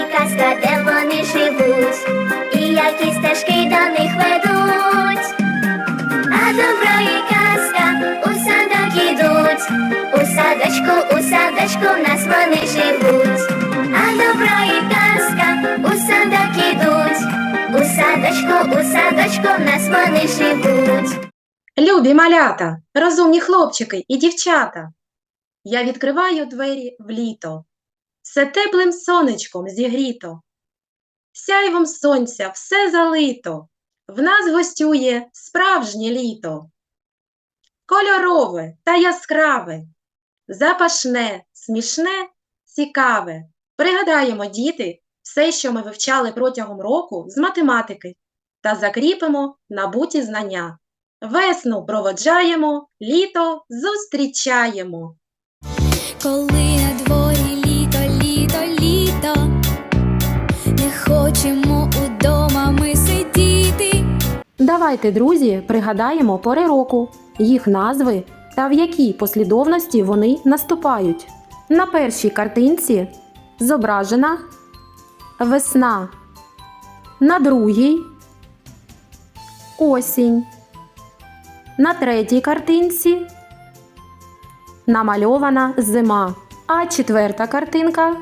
і казка, де вони живуть, і які стежки до них ведуть. А добро і казка у садок ідуть, у садочку, у садочку в нас вони живуть. А добро і казка у садок ідуть, у садочку, у садочку в нас вони живуть. Любі малята, розумні хлопчики і дівчата. Я відкриваю двері в літо. Все теплим сонечком зігріто. Сяйвом сонця все залито. В нас гостює справжнє літо. Кольорове та яскраве, запашне, смішне, цікаве. Пригадаємо, діти, все, що ми вивчали протягом року з математики, та закріпимо набуті знання. Весну проводжаємо, літо зустрічаємо. Коли хочемо удома ми сидіти. Давайте, друзі, пригадаємо пори року, їх назви та в якій послідовності вони наступають. На першій картинці зображена весна, на другій осінь, на третій картинці намальована зима. А четверта картинка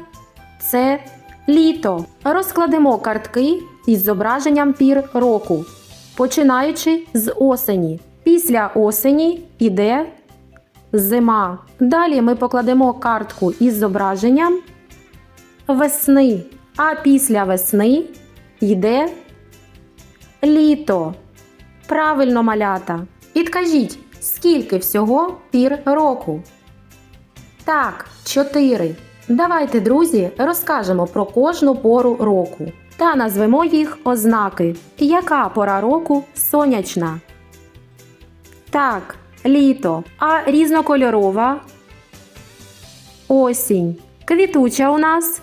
це літо. Розкладемо картки із зображенням пір року, починаючи з осені. Після осені йде зима. Далі ми покладемо картку із зображенням весни. А після весни йде літо. Правильно, малята. Підкажіть, скільки всього пір року? Так, чотири. Давайте, друзі, розкажемо про кожну пору року та назвемо їх ознаки. Яка пора року сонячна? Так, літо. А різнокольорова? Осінь. Квітуча у нас?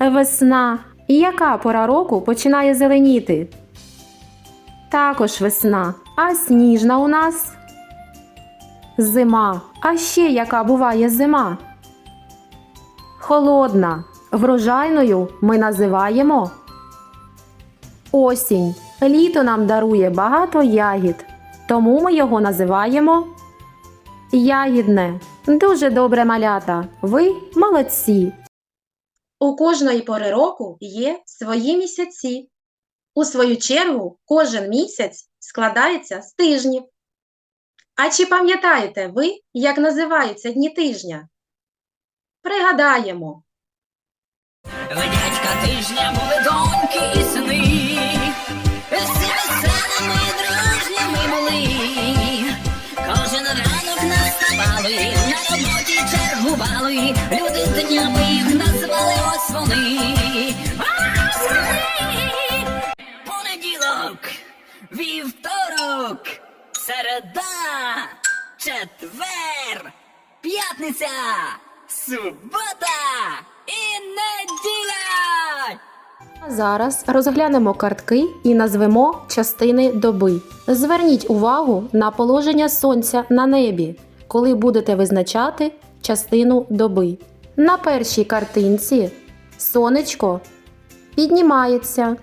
Весна. І яка пора року починає зеленіти? Також весна. А сніжна у нас? Зима. А ще яка буває зима? Холодна. Врожайною ми називаємо осінь. Літо нам дарує багато ягід, тому ми його називаємо ягідне. Дуже добре малята. Ви молодці. У кожної пори року є свої місяці. У свою чергу, кожен місяць складається з тижнів. А чи пам'ятаєте ви, як називаються дні тижня? Пригадаємо. Дядька тижня були доньки і сини. Всі веселими і дружніми були. Кожен ранок наставали, на роботі чергували. Люди днями їх назвали ось вони. Ось вони! Понеділок, вівторок, середа, четвер, п'ятниця, субота і неділя. Зараз розглянемо картки і назвемо частини доби. Зверніть увагу на положення сонця на небі, коли будете визначати частину доби. На першій картинці сонечко піднімається.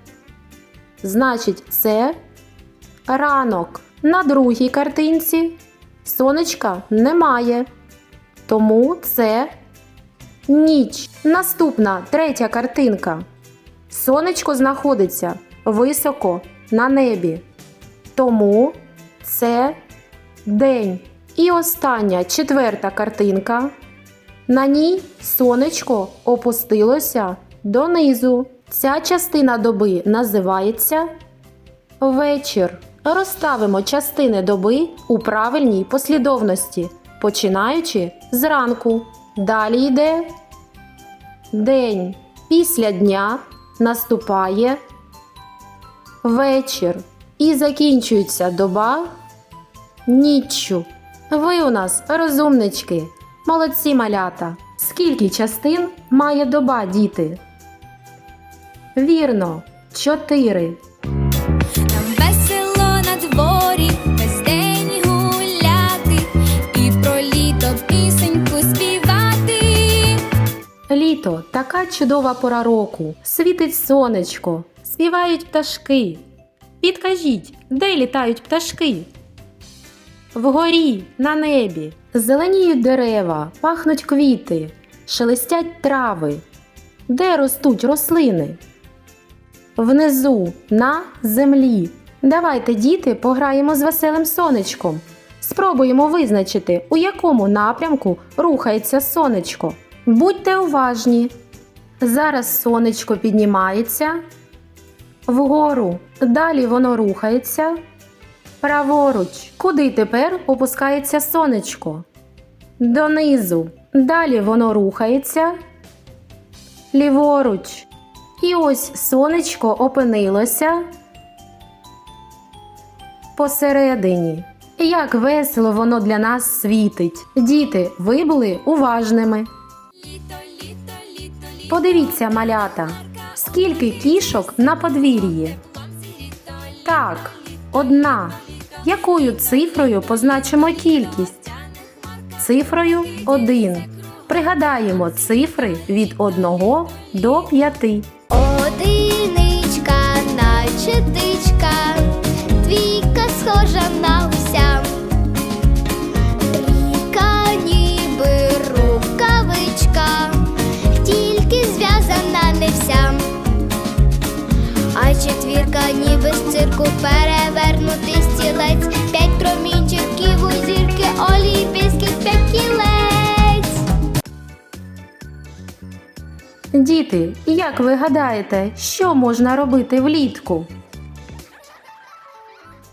Значить, це ранок. На другій картинці сонечка немає. Тому це ніч. Наступна третя картинка. Сонечко знаходиться високо на небі. Тому це день. І остання четверта картинка. На ній сонечко опустилося донизу. Ця частина доби називається вечір. Розставимо частини доби у правильній послідовності, починаючи зранку. Далі йде день. Після дня наступає вечір і закінчується доба ніччю. Ви у нас розумнички, молодці малята. Скільки частин має доба, діти? Вірно, чотири. Літо така чудова пора року. Світить сонечко, співають пташки. Підкажіть, де літають пташки? Вгорі, на небі, зеленіють дерева, пахнуть квіти, шелестять трави. Де ростуть рослини? Внизу, на землі. Давайте, діти, пограємо з веселим сонечком. Спробуємо визначити, у якому напрямку рухається сонечко. Будьте уважні. Зараз сонечко піднімається вгору. Далі воно рухається. Праворуч. Куди тепер опускається сонечко? Донизу. Далі воно рухається. Ліворуч. І ось сонечко опинилося посередині. Як весело воно для нас світить. Діти, ви були уважними. Подивіться, малята, скільки кішок на подвір'ї. Так, одна. Якою цифрою позначимо кількість? Цифрою 1. Пригадаємо цифри від 1 до 5. Одиничка, наче дичка, двійка схожа на четвірка ніби з цирку перевернутий стілець, п'ять промінчиків у зірки олімпійських п'ять кілець. Діти, як ви гадаєте, що можна робити влітку?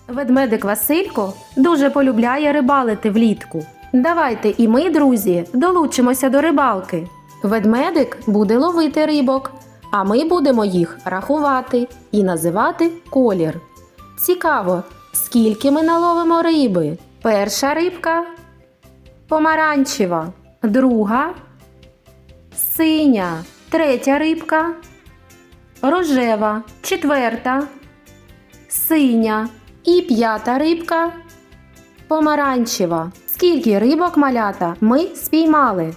Ведмедик Василько дуже полюбляє рибалити влітку. Давайте і ми, друзі, долучимося до рибалки. Ведмедик буде ловити рибок, а ми будемо їх рахувати і називати колір. Цікаво, скільки ми наловимо риби. Перша рибка помаранчева, друга синя, третя рибка, рожева, четверта, синя і п'ята рибка помаранчева. Скільки рибок малята ми спіймали?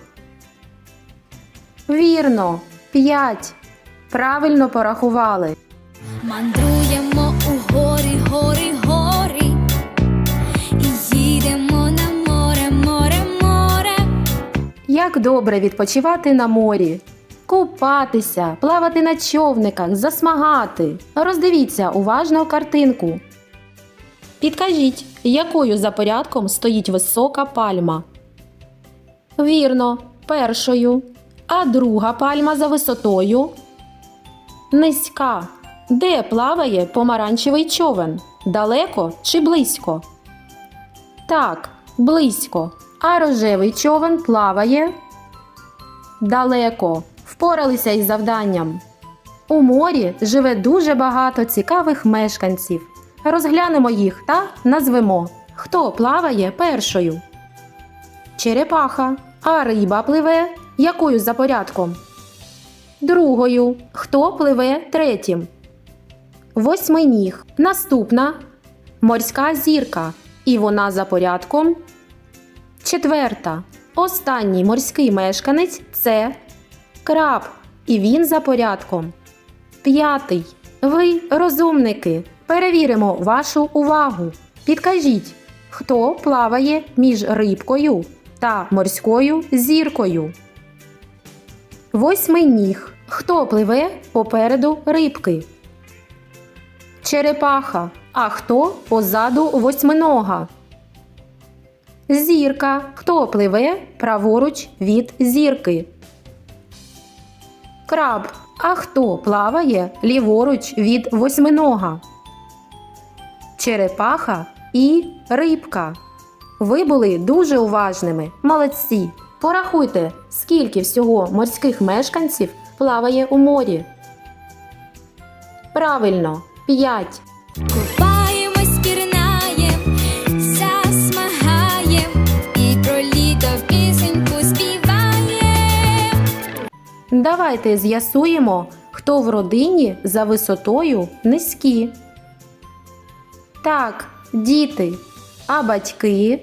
Вірно, п'ять. Правильно порахували. Мандруємо у горі, гори, гори. І їдемо на море, море, море. Як добре відпочивати на морі, купатися, плавати на човниках, засмагати. Роздивіться уважно картинку. Підкажіть, якою за порядком стоїть висока пальма? Вірно, першою. А друга пальма за висотою? Низька. Де плаває помаранчевий човен? Далеко чи близько? Так, близько. А рожевий човен плаває далеко. Впоралися із завданням. У морі живе дуже багато цікавих мешканців. Розглянемо їх та назвемо, хто плаває першою. Черепаха. А риба пливе якою за порядком? Другою. Хто пливе третім? Восьминіг. Наступна морська зірка. І вона за порядком Четверта. Останній морський мешканець це краб, і він за порядком. П'ятий. Ви, розумники, перевіримо вашу увагу. Підкажіть, хто плаває між рибкою та морською зіркою. Восьмий ніг. Хто пливе попереду рибки? Черепаха. А хто позаду восьминога? Зірка. Хто пливе праворуч від зірки? Краб. А хто плаває ліворуч від восьминога? Черепаха і рибка. Ви були дуже уважними. Молодці. Порахуйте, скільки всього морських мешканців плаває у морі. Правильно, 5. Купаємось, пірнаєм, засмагаєм. І про літо пісеньку співаєм. Давайте з'ясуємо, хто в родині за висотою низькі. Так, діти, а батьки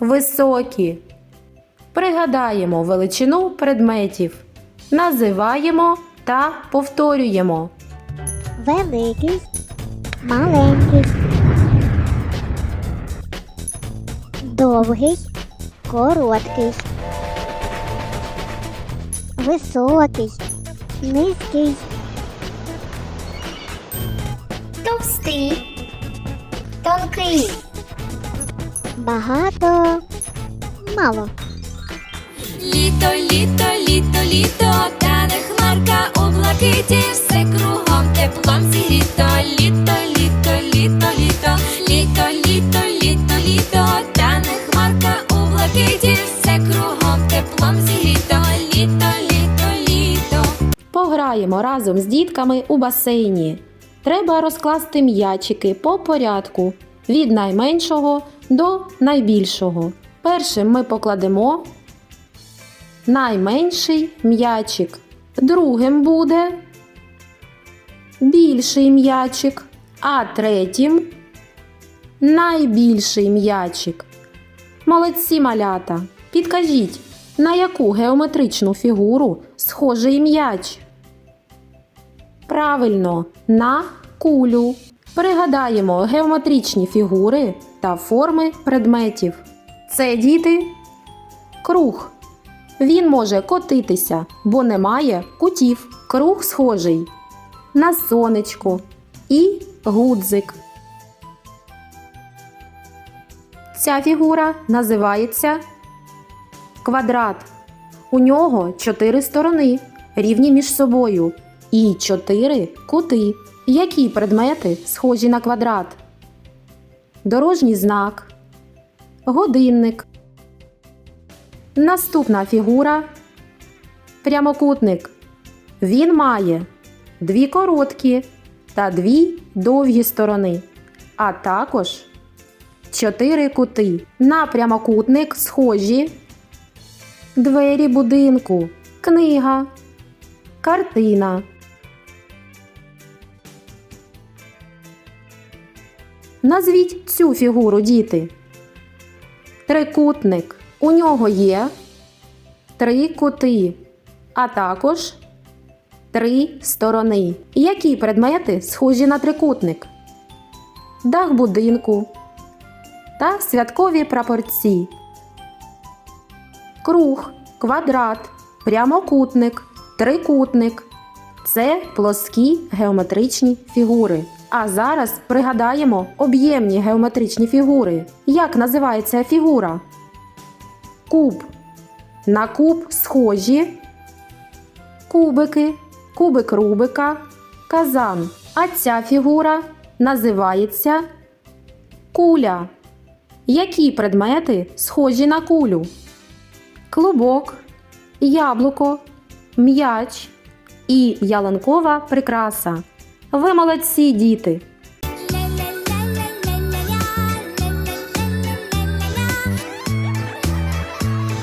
високі. Пригадаємо величину предметів. Називаємо та повторюємо. великий, маленький, довгий, короткий, високий, низький, Товстий, тонкий, багато, мало. Літо, літо, літо, літо, тане хмарка у блакиті, все кругом теплом зігріто. Літо, літо, літо, літо, літо, літо, літо, літо, тане хмарка у блакиті, все кругом теплом зігріто. Літо, літо, літо. Пограємо разом з дітками у басейні. Треба розкласти м'ячики по порядку від найменшого до найбільшого. Першим ми покладемо найменший м'ячик. Другим буде більший м'ячик, а третім найбільший м'ячик. Молодці малята. Підкажіть, на яку геометричну фігуру схожий м'яч? Правильно, на кулю. Пригадаємо геометричні фігури та форми предметів. Це діти круг. Він може котитися, бо немає кутів. Круг схожий на сонечко і гудзик. Ця фігура називається квадрат. У нього чотири сторони, рівні між собою, і чотири кути. Які предмети схожі на квадрат? Дорожній знак, годинник. Наступна фігура прямокутник. Він має дві короткі та дві довгі сторони, а також чотири кути. На прямокутник схожі двері будинку, книга, картина. Назвіть цю фігуру, діти. Трикутник. У нього є три кути, а також три сторони. Які предмети схожі на трикутник? Дах будинку та святкові прапорці. Круг, квадрат, прямокутник, трикутник це плоскі геометричні фігури. А зараз пригадаємо об'ємні геометричні фігури. Як називається фігура? Куб. На куб схожі кубики, кубик Рубика, казан. А ця фігура називається куля. Які предмети схожі на кулю? Клубок, яблуко, м'яч і ялинкова прикраса. Ви молодці, діти!